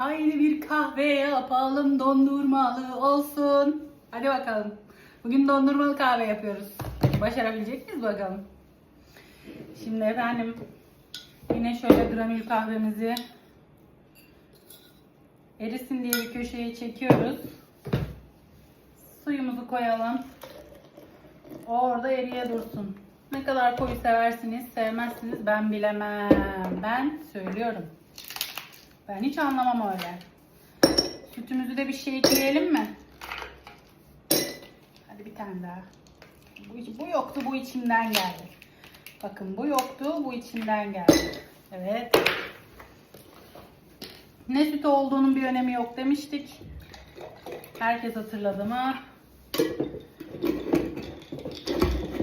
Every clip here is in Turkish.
Haydi bir kahve yapalım dondurmalı olsun. Hadi bakalım. Bugün dondurmalı kahve yapıyoruz. Başarabilecek miyiz bakalım. Şimdi efendim yine şöyle granül kahvemizi erisin diye bir köşeye çekiyoruz. Suyumuzu koyalım. O orada eriye dursun. Ne kadar koyu seversiniz, sevmezsiniz ben bilemem. Ben söylüyorum. Ben hiç anlamam öyle. Sütümüzü de bir şey ekleyelim mi? Hadi bir tane daha. Bu, bu yoktu, bu içimden geldi. Bakın bu yoktu, bu içimden geldi. Evet. Ne sütü olduğunun bir önemi yok demiştik. Herkes hatırladı mı?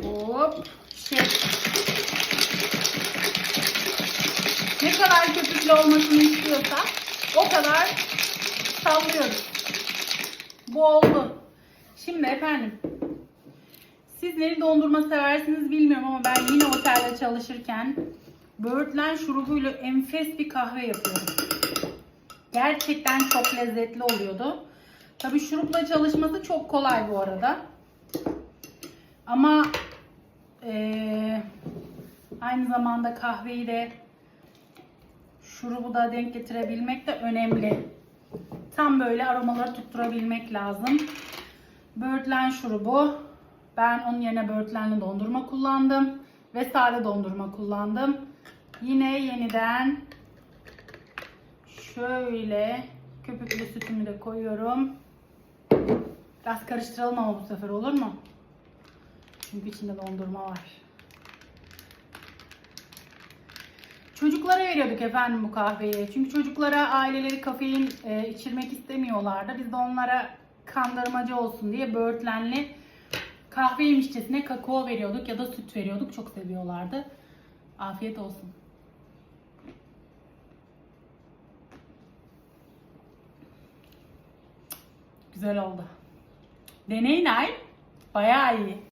Hop. Şey. Ne kadar köpüklü olmasını istiyorsak o kadar sallıyoruz. Bu oldu. Şimdi efendim siz neli dondurma seversiniz bilmiyorum ama ben yine otelde çalışırken böğürtlen şurubuyla enfes bir kahve yapıyorum. Gerçekten çok lezzetli oluyordu. Tabii şurupla çalışması çok kolay bu arada. Ama eee, aynı zamanda kahveyi de şurubu da denk getirebilmek de önemli. Tam böyle aromaları tutturabilmek lazım. Böğürtlen şurubu. Ben onun yerine böğürtlenli dondurma kullandım. Ve sade dondurma kullandım. Yine yeniden şöyle köpüklü sütümü de koyuyorum. Biraz karıştıralım ama bu sefer olur mu? Çünkü içinde dondurma var. Çocuklara veriyorduk efendim bu kahveyi. Çünkü çocuklara aileleri kafein e, içirmek istemiyorlardı. Biz de onlara kandırmacı olsun diye böğürtlenli kahve yemişçesine kakao veriyorduk ya da süt veriyorduk. Çok seviyorlardı. Afiyet olsun. Güzel oldu. Deneyin ay. Bayağı iyi.